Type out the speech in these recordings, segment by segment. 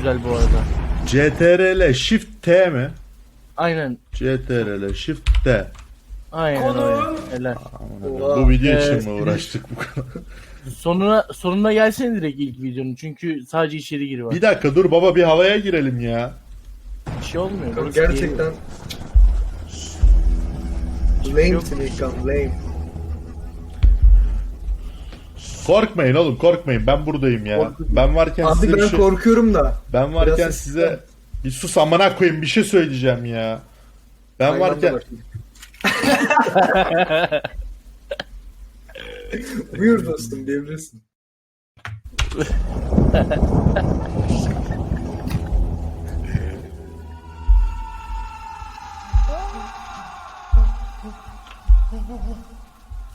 güzel bu arada. CTRL Shift T mi? Aynen. CTRL Shift T. Aynen Konum. öyle. Helal. Oha. Bu video için Evet. mi uğraştık bu kadar? Sonuna, sonuna gelsene direkt ilk videonun. Çünkü sadece içeri giri var. Bir dakika dur baba bir havaya girelim ya. Bir şey olmuyor. Burası gerçekten lame Yok. Tilikan lame. Korkmayın oğlum korkmayın ben buradayım ya. Korkutma. Ben varken Abi size bir ben şey... korkuyorum da. Ben varken Biraz size bir sus amına koyayım bir şey söyleyeceğim ya. Ben Hayvan varken var. Buyur dostum diyebilirsin.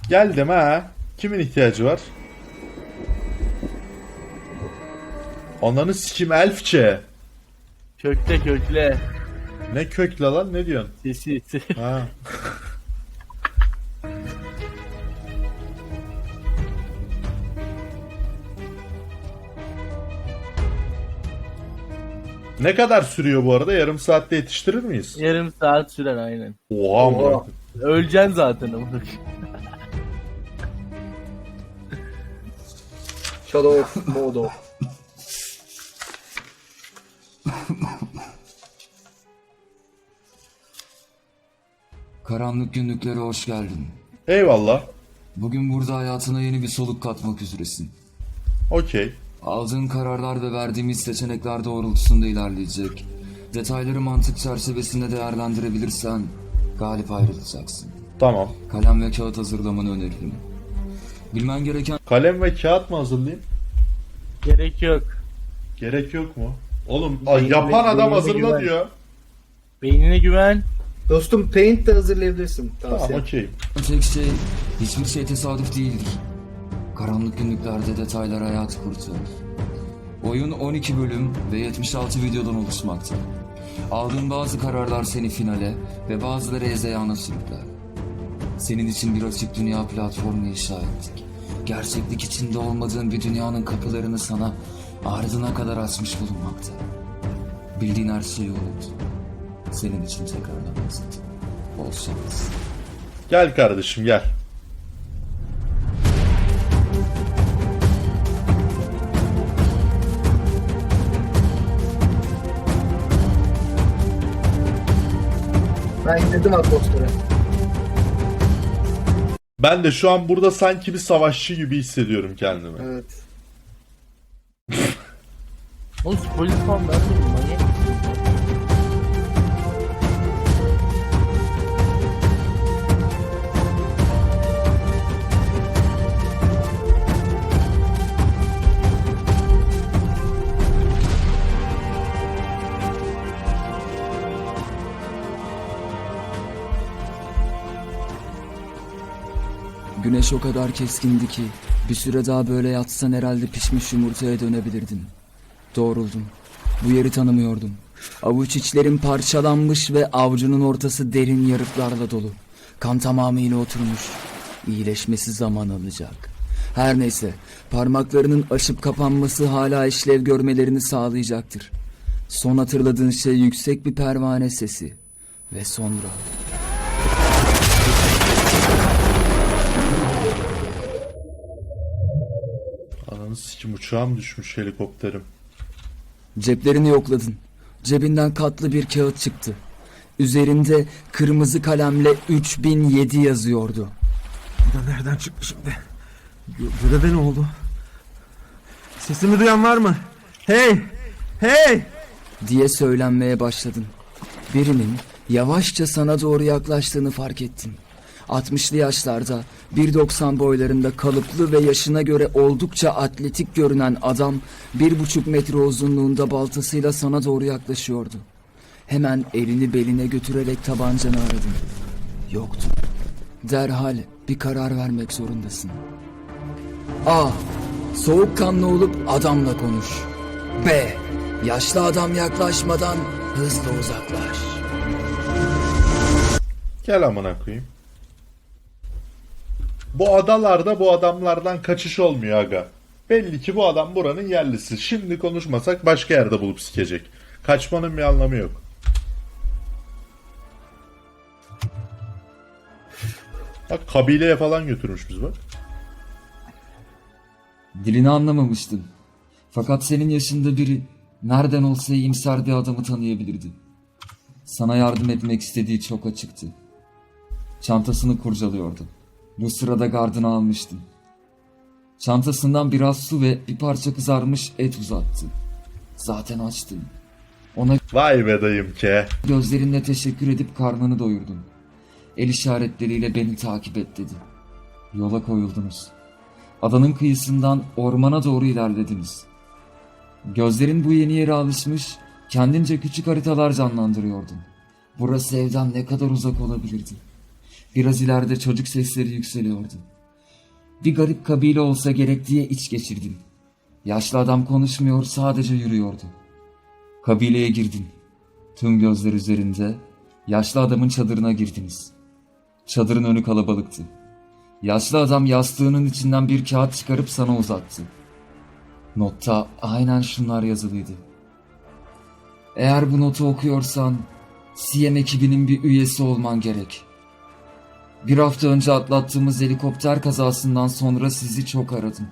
geldim ha. Kimin ihtiyacı var? Ananı sikim elfçe. Kökle kökle. Ne kökle lan ne diyorsun? Sesi. Ha. Ne kadar sürüyor bu arada? Yarım saatte yetiştirir miyiz? Yarım saat sürer aynen. Oha amına Oha. koyayım. Öleceksin zaten ama. Shadow of Mordor. Karanlık günlüklere hoş geldin. Eyvallah. Bugün burada hayatına yeni bir soluk katmak üzeresin. Okey. Aldığın kararlar ve verdiğimiz seçenekler doğrultusunda ilerleyecek. Detayları mantık çerçevesinde değerlendirebilirsen galip ayrılacaksın. Tamam. Kalem ve kağıt hazırlamanı öneririm. Bilmen gereken Kalem ve kağıt mı hazırlayayım? Gerek yok. Gerek yok mu? Oğlum Beynine- yapan adam beynine hazırla güven. diyor. Beynine güven. Dostum paint de hazırlayabilirsin. Tamam Tavsiye. okey. tek şey hiçbir şey tesadüf değildir. Karanlık günlüklerde detaylar hayat kurtarır. Oyun 12 bölüm ve 76 videodan oluşmakta. Aldığın bazı kararlar seni finale ve bazıları ezeyana sürükler. Senin için bir açık dünya platformu inşa ettik. Gerçeklik içinde olmadığın bir dünyanın kapılarını sana ardına kadar açmış bulunmakta. Bildiğin her şeyi unut. Senin için tekrardan basit. Bol şans. Gel kardeşim gel. Ben girdim atmosfere. Ben de şu an burada sanki bir savaşçı gibi hissediyorum kendimi. Evet. Oğlum spoiler falan vermedim manyak Güneş o kadar keskindi ki bir süre daha böyle yatsan herhalde pişmiş yumurtaya dönebilirdin. Doğruldum. Bu yeri tanımıyordum. Avuç içlerim parçalanmış ve avcunun ortası derin yarıklarla dolu. Kan tamamıyla oturmuş. İyileşmesi zaman alacak. Her neyse parmaklarının açıp kapanması hala işlev görmelerini sağlayacaktır. Son hatırladığın şey yüksek bir pervane sesi. Ve sonra... Ananı sikim uçağım düşmüş helikopterim. Ceplerini yokladın. Cebinden katlı bir kağıt çıktı. Üzerinde kırmızı kalemle 3007 yazıyordu. Bu da nereden çıktı şimdi? Gö- Göreve ne oldu? Sesimi duyan var mı? Hey! Hey! diye söylenmeye başladın. Birinin yavaşça sana doğru yaklaştığını fark ettin. 60'lı yaşlarda 1.90 boylarında kalıplı ve yaşına göre oldukça atletik görünen adam bir buçuk metre uzunluğunda baltasıyla sana doğru yaklaşıyordu. Hemen elini beline götürerek tabancanı aradın. Yoktu. Derhal bir karar vermek zorundasın. A. Soğukkanlı olup adamla konuş. B. Yaşlı adam yaklaşmadan hızlı uzaklaş. Gel amına koyayım. Bu adalarda bu adamlardan kaçış olmuyor aga. Belli ki bu adam buranın yerlisi. Şimdi konuşmasak başka yerde bulup sikecek. Kaçmanın bir anlamı yok. Bak kabileye falan götürmüş biz bak. Dilini anlamamıştım. Fakat senin yaşında biri nereden olsa iyimser bir adamı tanıyabilirdi. Sana yardım etmek istediği çok açıktı. Çantasını kurcalıyordu. Bu sırada gardını almıştım. Çantasından biraz su ve bir parça kızarmış et uzattı. Zaten açtım. Ona Vay be dayım ke. gözlerinle teşekkür edip karnını doyurdum. El işaretleriyle beni takip et dedi. Yola koyuldunuz. Adanın kıyısından ormana doğru ilerlediniz. Gözlerin bu yeni yere alışmış, kendince küçük haritalar canlandırıyordun. Burası evden ne kadar uzak olabilirdi. Biraz ileride çocuk sesleri yükseliyordu. Bir garip kabile olsa gerek diye iç geçirdim. Yaşlı adam konuşmuyor, sadece yürüyordu. Kabileye girdin. Tüm gözler üzerinde, yaşlı adamın çadırına girdiniz. Çadırın önü kalabalıktı. Yaşlı adam yastığının içinden bir kağıt çıkarıp sana uzattı. Notta aynen şunlar yazılıydı. Eğer bu notu okuyorsan, CM ekibinin bir üyesi olman gerek. Bir hafta önce atlattığımız helikopter kazasından sonra sizi çok aradım.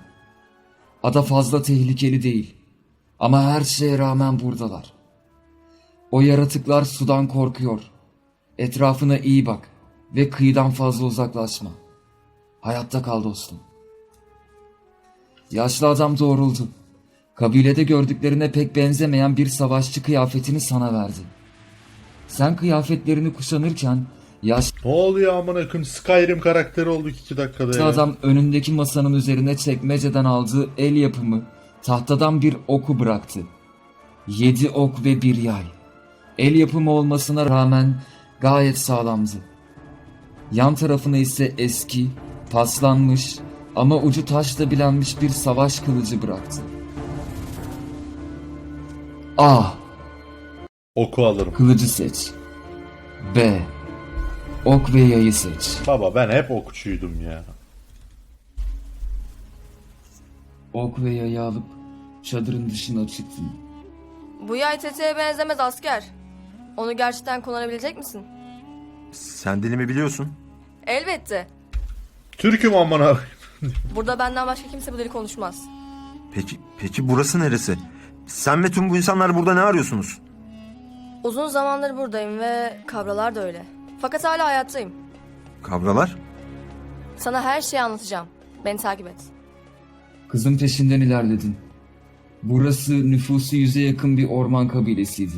Ada fazla tehlikeli değil. Ama her şeye rağmen buradalar. O yaratıklar sudan korkuyor. Etrafına iyi bak ve kıyıdan fazla uzaklaşma. Hayatta kal dostum. Yaşlı adam doğruldu. Kabilede gördüklerine pek benzemeyen bir savaşçı kıyafetini sana verdi. Sen kıyafetlerini kuşanırken yaşlı Ne oluyor amına koyayım Skyrim karakteri olduk 2 dakikada ya. adam önündeki masanın üzerine çekmeceden aldığı el yapımı tahtadan bir oku bıraktı. Yedi ok ve bir yay. El yapımı olmasına rağmen gayet sağlamdı. Yan tarafına ise eski, paslanmış ama ucu taşla bilenmiş bir savaş kılıcı bıraktı. A. Oku alırım. Kılıcı seç. B. Ok ve yayı seç. Baba ben hep okçuydum ya. Ok ve yayı alıp çadırın dışına çıktın. Bu yay tetiğe benzemez asker. Onu gerçekten kullanabilecek misin? Sen dilimi biliyorsun. Elbette. Türk'üm amına. Burada benden başka kimse bu dili konuşmaz. Peki, peki burası neresi? Sen ve tüm bu insanlar burada ne arıyorsunuz? Uzun zamandır buradayım ve kabralar da öyle. Fakat hala hayattayım. Kavralar? Sana her şeyi anlatacağım. Beni takip et. Kızın peşinden ilerledin. Burası nüfusu yüze yakın bir orman kabilesiydi.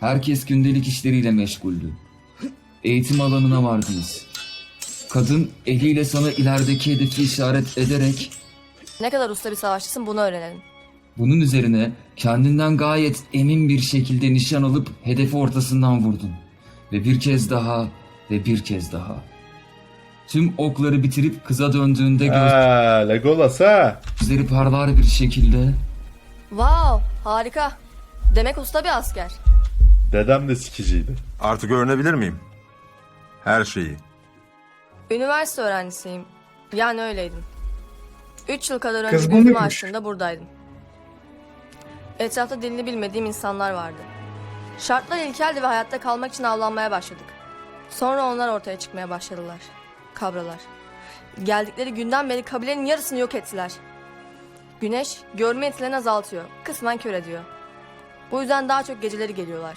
Herkes gündelik işleriyle meşguldü. Eğitim alanına vardınız. Kadın eliyle sana ilerideki hedefi işaret ederek Ne kadar usta bir savaşçısın bunu öğrenelim. bunun üzerine kendinden gayet emin bir şekilde nişan alıp hedefi ortasından vurdun. Ve bir kez daha ve bir kez daha. Tüm okları bitirip kıza döndüğünde Legolas ha. gözleri parlar bir şekilde Wow harika. Demek usta bir asker. Dedem de sikiciydi. Artık öğrenebilir miyim? Her şeyi. Üniversite öğrencisiyim. Yani öyleydim. Üç yıl kadar önce Kız bu gözümü muymuş? açtığımda buradaydım. Etrafta dilini bilmediğim insanlar vardı. Şartlar ilkeldi ve hayatta kalmak için avlanmaya başladık. Sonra onlar ortaya çıkmaya başladılar. Kabralar. Geldikleri günden beri kabilenin yarısını yok ettiler. Güneş görme yetilerini azaltıyor. Kısmen kör ediyor. Bu yüzden daha çok geceleri geliyorlar.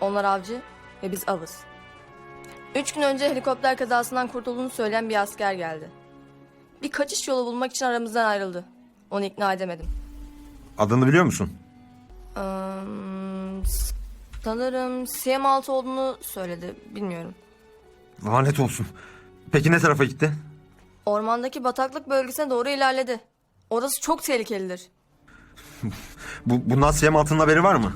Onlar avcı ve biz avız. Üç gün önce helikopter kazasından kurtulduğunu söyleyen bir asker geldi. Bir kaçış yolu bulmak için aramızdan ayrıldı. Onu ikna edemedim. Adını biliyor musun? S- sanırım CM6 olduğunu söyledi. Bilmiyorum. Lanet olsun. Peki ne tarafa gitti? Ormandaki bataklık bölgesine doğru ilerledi. Orası çok tehlikelidir. Bu, bundan Siyem Altın'ın haberi var mı?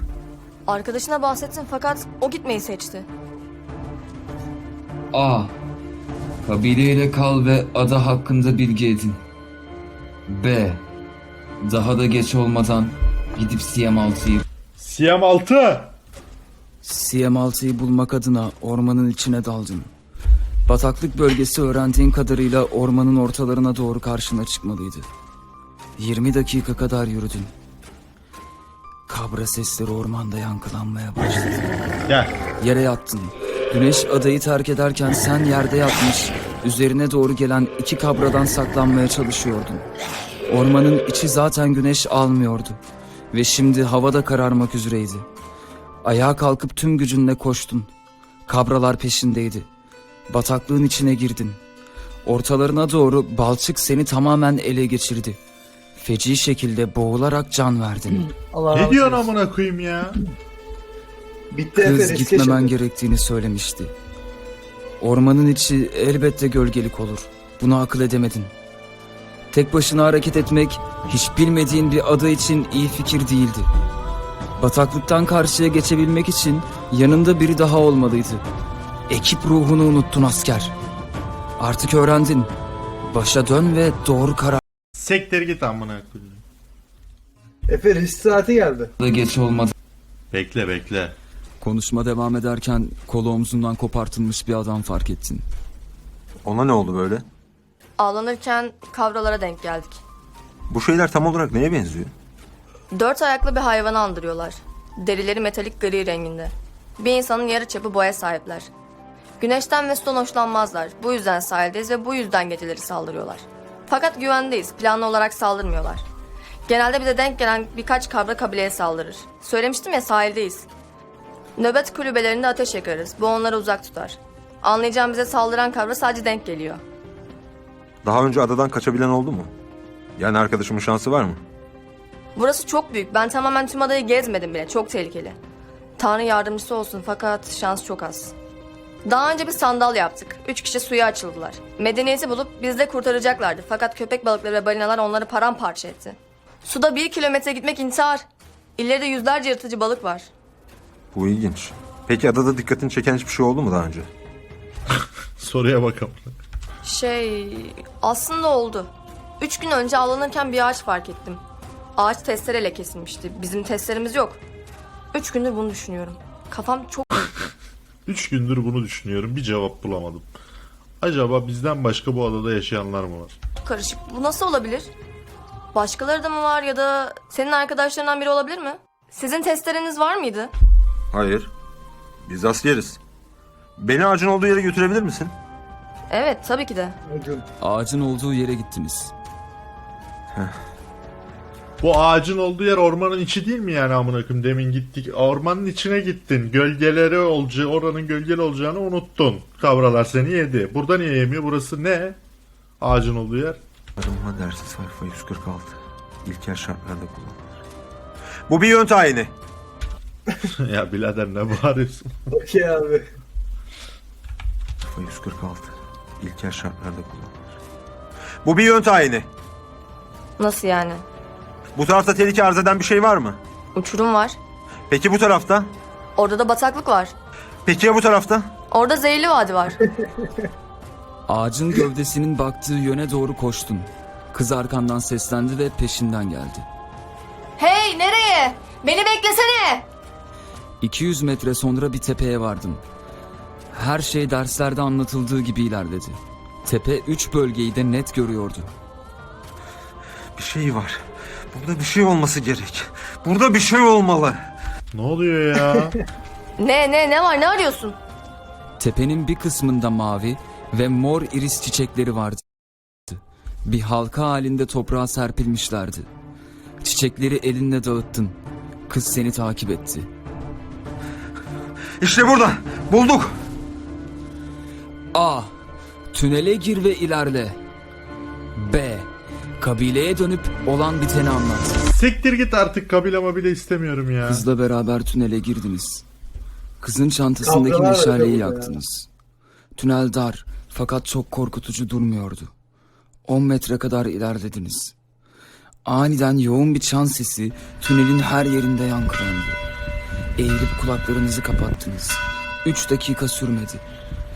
Arkadaşına bahsettim fakat o gitmeyi seçti. A. Kabileyle kal ve ada hakkında bilgi edin. B. Daha da geç olmadan gidip CM6'yı Siyam 6. CM6'yı bulmak adına ormanın içine daldın. Bataklık bölgesi öğrendiğin kadarıyla ormanın ortalarına doğru karşına çıkmalıydı. 20 dakika kadar yürüdün. Kabra sesleri ormanda yankılanmaya başladı. Gel. Yere yattın. Güneş adayı terk ederken sen yerde yatmış, üzerine doğru gelen iki kabradan saklanmaya çalışıyordun. Ormanın içi zaten güneş almıyordu ve şimdi havada kararmak üzereydi. Ayağa kalkıp tüm gücünle koştun. Kabralar peşindeydi. Bataklığın içine girdin. Ortalarına doğru balçık seni tamamen ele geçirdi. Feci şekilde boğularak can verdin. Allah Ne diyorsun amına koyayım ya? Bitti Efe Kız riske gitmemen yaşadı. gerektiğini söylemişti. Ormanın içi elbette gölgelik olur. Bunu akıl edemedin. Tek başına hareket etmek hiç bilmediğin bir ada için iyi fikir değildi. Bataklıktan karşıya geçebilmek için yanında biri daha olmalıydı. Ekip ruhunu unuttun asker. Artık öğrendin. Başa dön ve doğru kararla Sektir git amına koyayım. Efe risk saati geldi. geç olmadı. Bekle bekle. Konuşma devam ederken kolu omzundan kopartılmış bir adam fark ettin. Ona ne oldu böyle? Avlanırken kavralara denk geldik. Bu şeyler tam olarak neye benziyor? Dört ayaklı bir hayvanı andırıyorlar. Derileri metalik gri renginde. Bir insanın yarı çapı boya sahipler. Güneşten ve sudan hoşlanmazlar. Bu yüzden sahildeyiz ve bu yüzden geceleri saldırıyorlar. Fakat güvendeyiz. Planlı olarak saldırmıyorlar. Genelde bize denk gelen birkaç kabra kabileye saldırır. Söylemiştim ya sahildeyiz. Nöbet kulübelerinde ateş yakarız. Bu onları uzak tutar. Anlayacağım bize saldıran kabra sadece denk geliyor. Daha önce adadan kaçabilen oldu mu? Yani arkadaşımın şansı var mı? Burası çok büyük. Ben tamamen tüm adayı gezmedim bile. Çok tehlikeli. Tanrı yardımcısı olsun fakat şans çok az. Daha önce bir sandal yaptık. Üç kişi suya açıldılar. Medeniyeti bulup bizi de kurtaracaklardı. Fakat köpek balıkları ve balinalar onları paramparça etti. Suda bir kilometre gitmek intihar. İleride yüzlerce yırtıcı balık var. Bu ilginç. Peki adada dikkatini çeken hiçbir şey oldu mu daha önce? Soruya bakalım. Şey aslında oldu. Üç gün önce avlanırken bir ağaç fark ettim. Ağaç testereyle kesilmişti. Bizim testlerimiz yok. Üç gündür bunu düşünüyorum. Kafam çok Üç gündür bunu düşünüyorum. Bir cevap bulamadım. Acaba bizden başka bu adada yaşayanlar mı var? karışık. Bu nasıl olabilir? Başkaları da mı var ya da senin arkadaşlarından biri olabilir mi? Sizin testleriniz var mıydı? Hayır. Biz askeriz. Beni ağacın olduğu yere götürebilir misin? Evet tabii ki de. Ağacın olduğu yere gittiniz. Bu ağacın olduğu yer ormanın içi değil mi yani amına koyayım? Demin gittik. Ormanın içine gittin. Gölgeleri olacağı, oranın gölgeli olacağını unuttun. Kavralar seni yedi. Burada niye yemiyor? Burası ne? Ağacın olduğu yer. Arınma dersi sayfa 146. İlkel şartlarda kullanılır. Bu bir yön tayini. ya birader ne bağırıyorsun? Okey abi. Sayfa 146. İlkel şartlarda kullanılır. Bu bir yön tayini. Nasıl yani? Bu tarafta tehlike arz eden bir şey var mı? Uçurum var. Peki bu tarafta? Orada da bataklık var. Peki ya bu tarafta? Orada zehirli vadi var. Ağacın gövdesinin baktığı yöne doğru koştun. Kız arkandan seslendi ve peşinden geldi. hey nereye? Beni beklesene. 200 metre sonra bir tepeye vardın. Her şey derslerde anlatıldığı gibi ilerledi. Tepe 3 bölgeyi de net görüyordu. Bir şey var. Burada bir şey olması gerek. Burada bir şey olmalı. Ne oluyor ya? Ne ne ne var ne arıyorsun? Tepenin bir kısmında mavi ve mor iris çiçekleri vardı. Bir halka halinde toprağa serpilmişlerdi. Çiçekleri elinle dağıttın. Kız seni takip etti. İşte burada. Bulduk. A. Tünele gir ve ilerle. B. Kabileye dönüp olan biteni anlat. Siktir git artık kabile bile istemiyorum ya. Kızla beraber tünele girdiniz. Kızın çantasındaki Kavgalar meşaleyi tabii yaktınız. Tünel dar fakat çok korkutucu durmuyordu. 10 metre kadar ilerlediniz. Aniden yoğun bir çan sesi tünelin her yerinde yankılandı. Eğilip kulaklarınızı kapattınız. 3 dakika sürmedi.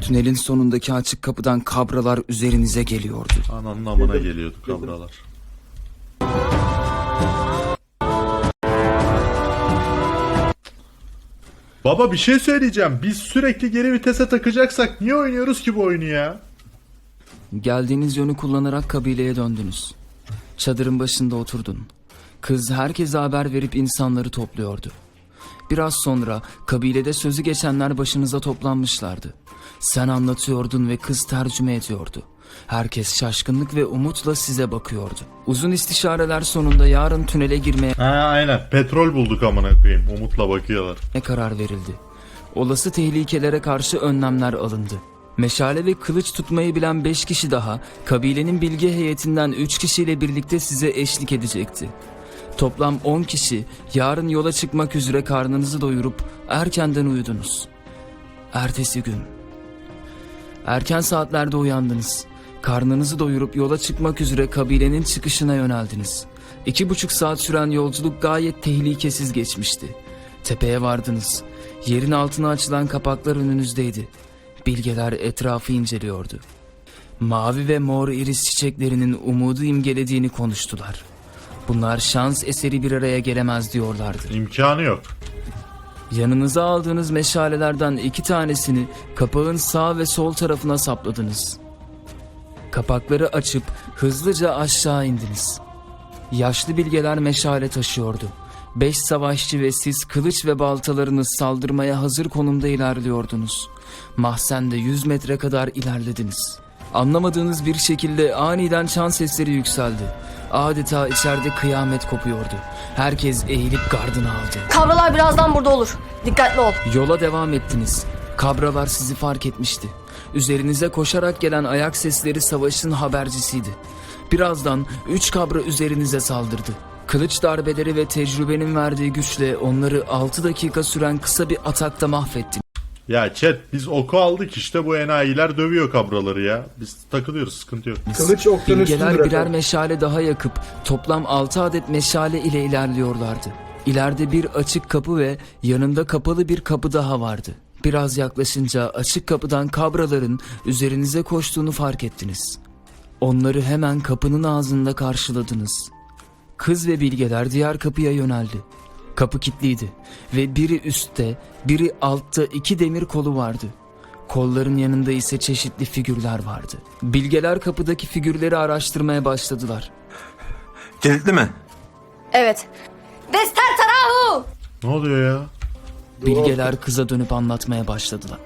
Tünelin sonundaki açık kapıdan kabralar üzerinize geliyordu. Ananın amına geliyordu kavralar. Baba bir şey söyleyeceğim. Biz sürekli geri vitese takacaksak niye oynuyoruz ki bu oyunu ya? Geldiğiniz yönü kullanarak kabileye döndünüz. Çadırın başında oturdun. Kız herkese haber verip insanları topluyordu. Biraz sonra kabilede sözü geçenler başınıza toplanmışlardı. Sen anlatıyordun ve kız tercüme ediyordu. Herkes şaşkınlık ve umutla size bakıyordu. Uzun istişareler sonunda yarın tünele girmeye Ha aynen. Petrol bulduk amına koyayım. Umutla bakıyorlar. karar verildi. Olası tehlikelere karşı önlemler alındı. Meşale ve kılıç tutmayı bilen 5 kişi daha kabilenin bilgi heyetinden 3 kişiyle birlikte size eşlik edecekti. Toplam 10 kişi yarın yola çıkmak üzere karnınızı doyurup erkenden uyudunuz. Ertesi gün Erken saatlerde uyandınız. Karnınızı doyurup yola çıkmak üzere kabilenin çıkışına yöneldiniz. İki buçuk saat süren yolculuk gayet tehlikesiz geçmişti. Tepeye vardınız. Yerin altına açılan kapaklar önünüzdeydi. Bilgeler etrafı inceliyordu. Mavi ve mor iris çiçeklerinin umudu imgelediğini konuştular. Bunlar şans eseri bir araya gelemez diyorlardı. İmkanı yok. Yanınıza aldığınız meşalelerden iki tanesini kapağın sağ ve sol tarafına sapladınız. Kapakları açıp hızlıca aşağı indiniz. Yaşlı bilgeler meşale taşıyordu. Beş savaşçı ve siz kılıç ve baltalarınız saldırmaya hazır konumda ilerliyordunuz. Mahzende 100 metre kadar ilerlediniz. Anlamadığınız bir şekilde aniden çan sesleri yükseldi. Adeta içeride kıyamet kopuyordu. Herkes eğilip gardını aldı. Kabralar birazdan burada olur. Dikkatli ol. Yola devam ettiniz. Kabralar sizi fark etmişti. Üzerinize koşarak gelen ayak sesleri savaşın habercisiydi. Birazdan üç kabra üzerinize saldırdı. Kılıç darbeleri ve tecrübenin verdiği güçle onları 6 dakika süren kısa bir atakta mahvettiniz. Ya chat biz oku aldık işte bu enayiler dövüyor kabraları ya. Biz takılıyoruz sıkıntı yok. Kılıç oktan Bilgeler üstündür birer efendim. meşale daha yakıp toplam 6 adet meşale ile ilerliyorlardı. İleride bir açık kapı ve yanında kapalı bir kapı daha vardı. Biraz yaklaşınca açık kapıdan kabraların üzerinize koştuğunu fark ettiniz. Onları hemen kapının ağzında karşıladınız. Kız ve bilgeler diğer kapıya yöneldi. Kapı kilitliydi ve biri üstte, biri altta iki demir kolu vardı. Kolların yanında ise çeşitli figürler vardı. Bilgeler kapıdaki figürleri araştırmaya başladılar. Kilitli mi? Evet. Destar tarahu! Ne oluyor ya? Bilgeler kıza dönüp anlatmaya başladılar.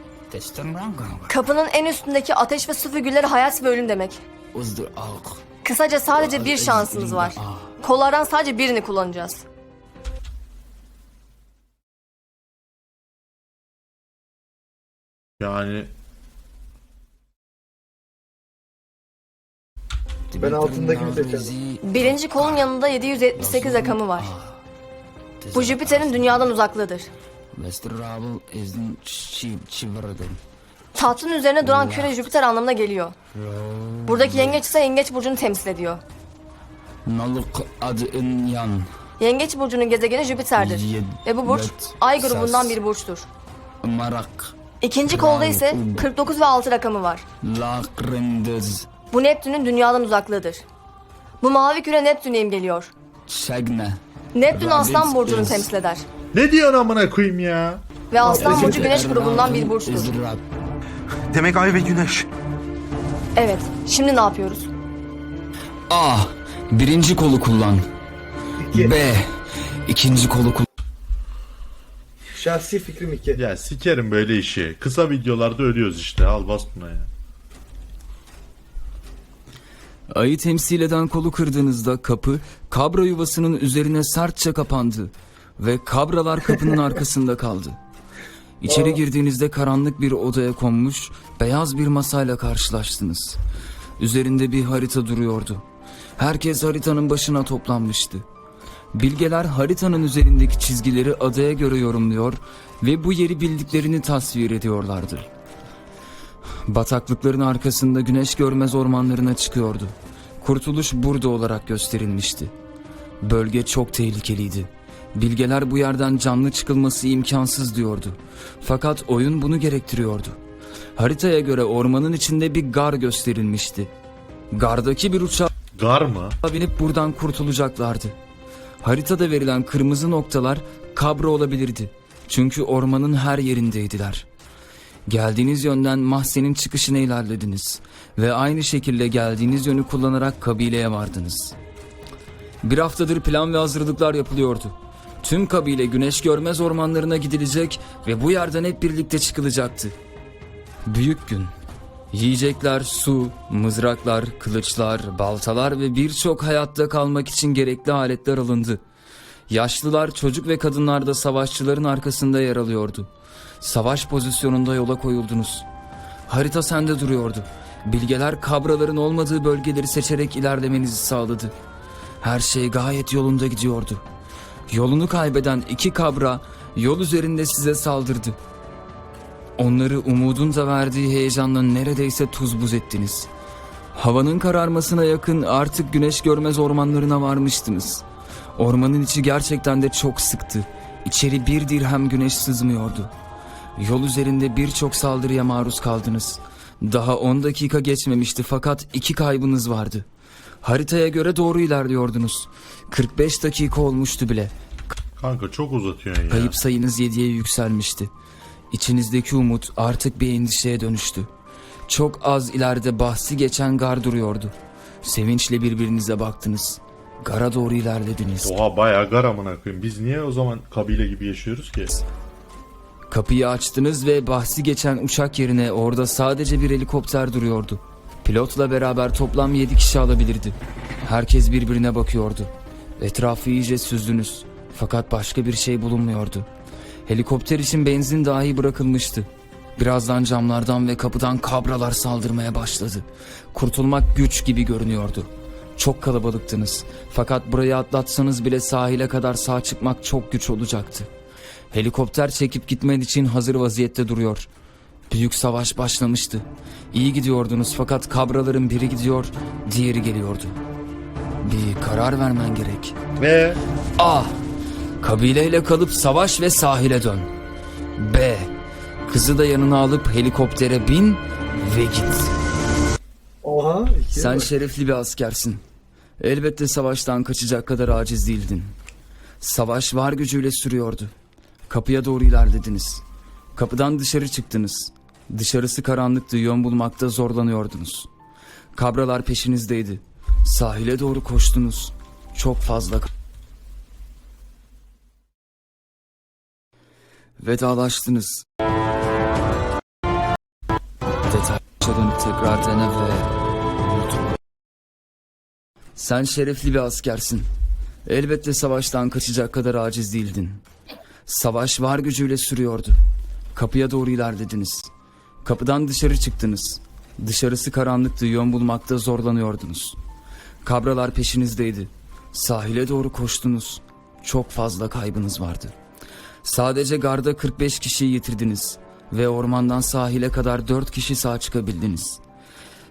Kapının en üstündeki ateş ve su figürleri hayat ve ölüm demek. Kısaca sadece bir şansımız var. Kollardan sadece birini kullanacağız. Yani Ben altındakini seçerim. Birinci kolun yanında 778 rakamı var. Bu Jüpiter'in dünyadan uzaklığıdır. Tahtın üzerine duran küre Jüpiter anlamına geliyor. Buradaki yengeç ise yengeç burcunu temsil ediyor. Naluk adın yan. Yengeç burcunun gezegeni Jüpiter'dir. Ve bu burç ay grubundan bir burçtur. Marak. İkinci kolda ise 49 ve 6 rakamı var. Bu Neptün'ün dünyadan uzaklığıdır. Bu mavi küre Neptün'e imgeliyor. Neptün aslan burcunu temsil eder. ne diyorsun amına koyayım ya? Ve aslan burcu güneş grubundan bir burçtur. Demek ay ve güneş. Evet, şimdi ne yapıyoruz? A. Birinci kolu kullan. B. İkinci kolu kullan. Şahsi fikrim iki. Ya sikerim böyle işi. Kısa videolarda ölüyoruz işte. Al bas buna ya. Ayı temsil eden kolu kırdığınızda kapı kabra yuvasının üzerine sertçe kapandı ve kabralar kapının arkasında kaldı. İçeri girdiğinizde karanlık bir odaya konmuş beyaz bir masayla karşılaştınız. Üzerinde bir harita duruyordu. Herkes haritanın başına toplanmıştı. Bilgeler haritanın üzerindeki çizgileri adaya göre yorumluyor ve bu yeri bildiklerini tasvir ediyorlardı. Bataklıkların arkasında güneş görmez ormanlarına çıkıyordu. Kurtuluş burada olarak gösterilmişti. Bölge çok tehlikeliydi. Bilgeler bu yerden canlı çıkılması imkansız diyordu. Fakat oyun bunu gerektiriyordu. Haritaya göre ormanın içinde bir gar gösterilmişti. Gardaki bir uçağa Gar mı? binip buradan kurtulacaklardı. Haritada verilen kırmızı noktalar kabra olabilirdi. Çünkü ormanın her yerindeydiler. Geldiğiniz yönden mahzenin çıkışına ilerlediniz ve aynı şekilde geldiğiniz yönü kullanarak kabileye vardınız. Bir haftadır plan ve hazırlıklar yapılıyordu. Tüm kabile güneş görmez ormanlarına gidilecek ve bu yerden hep birlikte çıkılacaktı. Büyük gün. Yiyecekler, su, mızraklar, kılıçlar, baltalar ve birçok hayatta kalmak için gerekli aletler alındı. Yaşlılar, çocuk ve kadınlar da savaşçıların arkasında yer alıyordu. Savaş pozisyonunda yola koyuldunuz. Harita sende duruyordu. Bilgeler kabraların olmadığı bölgeleri seçerek ilerlemenizi sağladı. Her şey gayet yolunda gidiyordu. Yolunu kaybeden iki kabra yol üzerinde size saldırdı. Onları umudun da verdiği heyecanla neredeyse tuz buz ettiniz. Havanın kararmasına yakın artık güneş görmez ormanlarına varmıştınız. Ormanın içi gerçekten de çok sıktı. İçeri bir dirhem güneş sızmıyordu. Yol üzerinde birçok saldırıya maruz kaldınız. Daha 10 dakika geçmemişti fakat iki kaybınız vardı. Haritaya göre doğru ilerliyordunuz. 45 dakika olmuştu bile. Kanka çok uzatıyorsun ya. Kayıp sayınız 7'ye yükselmişti. İçinizdeki umut artık bir endişeye dönüştü. Çok az ileride bahsi geçen gar duruyordu. Sevinçle birbirinize baktınız. Gara doğru ilerlediniz. Oha bayağı gar amına koyayım. Biz niye o zaman kabile gibi yaşıyoruz ki? Kapıyı açtınız ve bahsi geçen uçak yerine orada sadece bir helikopter duruyordu. Pilotla beraber toplam 7 kişi alabilirdi. Herkes birbirine bakıyordu. Etrafı iyice süzdünüz. Fakat başka bir şey bulunmuyordu. Helikopter için benzin dahi bırakılmıştı. Birazdan camlardan ve kapıdan kabralar saldırmaya başladı. Kurtulmak güç gibi görünüyordu. Çok kalabalıktınız. Fakat burayı atlatsanız bile sahile kadar sağ çıkmak çok güç olacaktı. Helikopter çekip gitmen için hazır vaziyette duruyor. Büyük savaş başlamıştı. İyi gidiyordunuz fakat kabraların biri gidiyor, diğeri geliyordu. Bir karar vermen gerek. Ve A. Kabileyle kalıp savaş ve sahile dön. B. Kızı da yanına alıp helikoptere bin ve git. Oha. Sen bak. şerefli bir askersin. Elbette savaştan kaçacak kadar aciz değildin. Savaş var gücüyle sürüyordu. Kapıya doğru ilerlediniz. Kapıdan dışarı çıktınız. Dışarısı karanlıktı, yön bulmakta zorlanıyordunuz. Kabralar peşinizdeydi. Sahile doğru koştunuz. Çok fazla. Vedalaştınız. Detay dönüp tekrar dene ve. Sen şerefli bir askersin. Elbette savaştan kaçacak kadar aciz değildin. Savaş var gücüyle sürüyordu. Kapıya doğru ilerlediniz. Kapıdan dışarı çıktınız. Dışarısı karanlıktı, yön bulmakta zorlanıyordunuz. Kabralar peşinizdeydi. Sahile doğru koştunuz. Çok fazla kaybınız vardı. Sadece garda 45 kişiyi yitirdiniz ve ormandan sahile kadar 4 kişi sağ çıkabildiniz.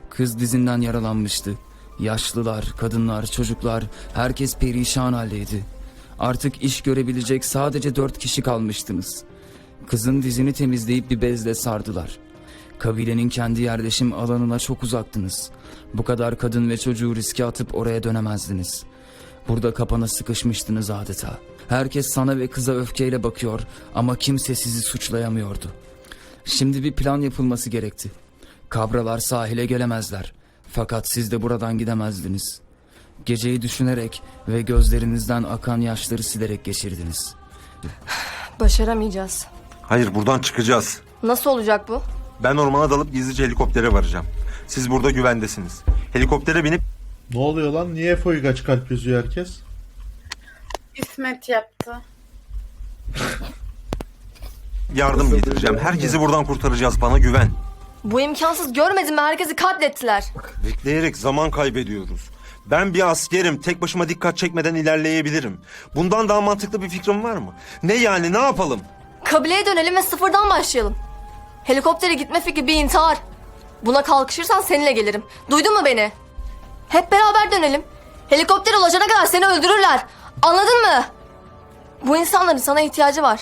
Kız dizinden yaralanmıştı. Yaşlılar, kadınlar, çocuklar herkes perişan haldeydi. Artık iş görebilecek sadece dört kişi kalmıştınız. Kızın dizini temizleyip bir bezle sardılar. Kabilenin kendi yerleşim alanına çok uzaktınız. Bu kadar kadın ve çocuğu riske atıp oraya dönemezdiniz. Burada kapana sıkışmıştınız adeta. Herkes sana ve kıza öfkeyle bakıyor ama kimse sizi suçlayamıyordu. Şimdi bir plan yapılması gerekti. Kabralar sahile gelemezler. Fakat siz de buradan gidemezdiniz. Geceyi düşünerek ve gözlerinizden akan yaşları silerek geçirdiniz. Başaramayacağız. Hayır buradan çıkacağız. Nasıl olacak bu? Ben ormana dalıp gizlice helikoptere varacağım. Siz burada güvendesiniz. Helikoptere binip ne oluyor lan? Niye Foy kaç kalp yazıyor herkes? İsmet yaptı. yardım getireceğim. Herkesi buradan kurtaracağız. Bana güven. Bu imkansız görmedin mi? Herkesi katlettiler. Bekleyerek zaman kaybediyoruz. Ben bir askerim. Tek başıma dikkat çekmeden ilerleyebilirim. Bundan daha mantıklı bir fikrim var mı? Ne yani ne yapalım? Kabileye dönelim ve sıfırdan başlayalım. Helikoptere gitme fikri bir intihar. Buna kalkışırsan seninle gelirim. Duydun mu beni? Hep beraber dönelim. Helikopter ulaşana kadar seni öldürürler. Anladın mı? Bu insanların sana ihtiyacı var.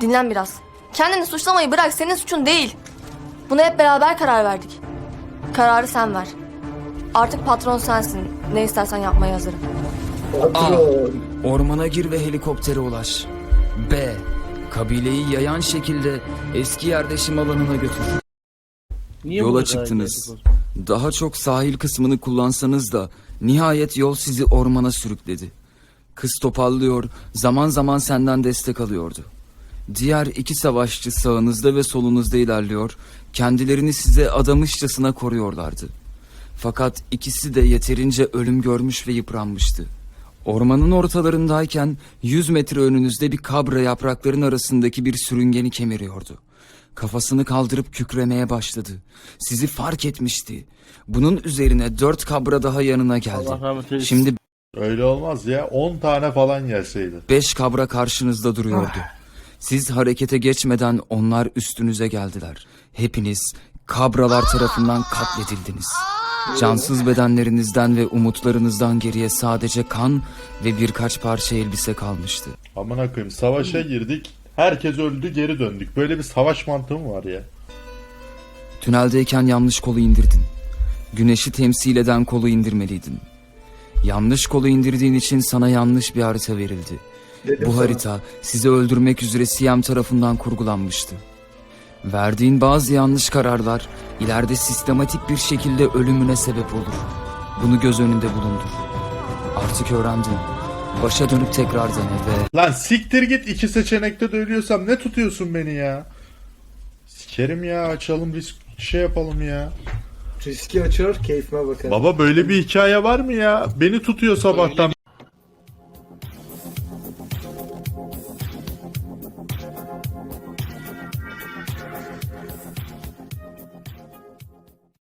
Dinlen biraz. Kendini suçlamayı bırak. Senin suçun değil. Buna hep beraber karar verdik. Kararı sen ver. Artık patron sensin. Ne istersen yapmaya hazırım. Patron. Ormana gir ve helikoptere ulaş. B. Kabileyi yayan şekilde eski yerleşim alanına götür. Niye Yola çıktınız. Daha çok sahil kısmını kullansanız da Nihayet yol sizi ormana sürükledi. Kız topallıyor, zaman zaman senden destek alıyordu. Diğer iki savaşçı sağınızda ve solunuzda ilerliyor, kendilerini size adamışçasına koruyorlardı. Fakat ikisi de yeterince ölüm görmüş ve yıpranmıştı. Ormanın ortalarındayken 100 metre önünüzde bir kabra yaprakların arasındaki bir sürüngeni kemiriyordu. Kafasını kaldırıp kükremeye başladı. Sizi fark etmişti. Bunun üzerine dört kabra daha yanına geldi. Şimdi Öyle olmaz ya. 10 tane falan gelseydi. beş kabra karşınızda duruyordu. Siz harekete geçmeden onlar üstünüze geldiler. Hepiniz kabralar tarafından katledildiniz. Cansız bedenlerinizden ve umutlarınızdan geriye sadece kan ve birkaç parça elbise kalmıştı. Amına koyayım savaşa girdik. Herkes öldü geri döndük. Böyle bir savaş mantığı mı var ya? Tüneldeyken yanlış kolu indirdin. Güneşi temsil eden kolu indirmeliydin. Yanlış kolu indirdiğin için sana yanlış bir harita verildi. Dedim Bu sana. harita sizi öldürmek üzere Siyam tarafından kurgulanmıştı. Verdiğin bazı yanlış kararlar ileride sistematik bir şekilde ölümüne sebep olur. Bunu göz önünde bulundur. Artık öğrendin. Başa dönüp tekrar dene ve Lan siktir git iki seçenekte de ölüyorsam ne tutuyorsun beni ya? Sikerim ya açalım risk şey yapalım ya. Riski açar keyfime bakar. Baba böyle bir hikaye var mı ya? Beni tutuyor sabahtan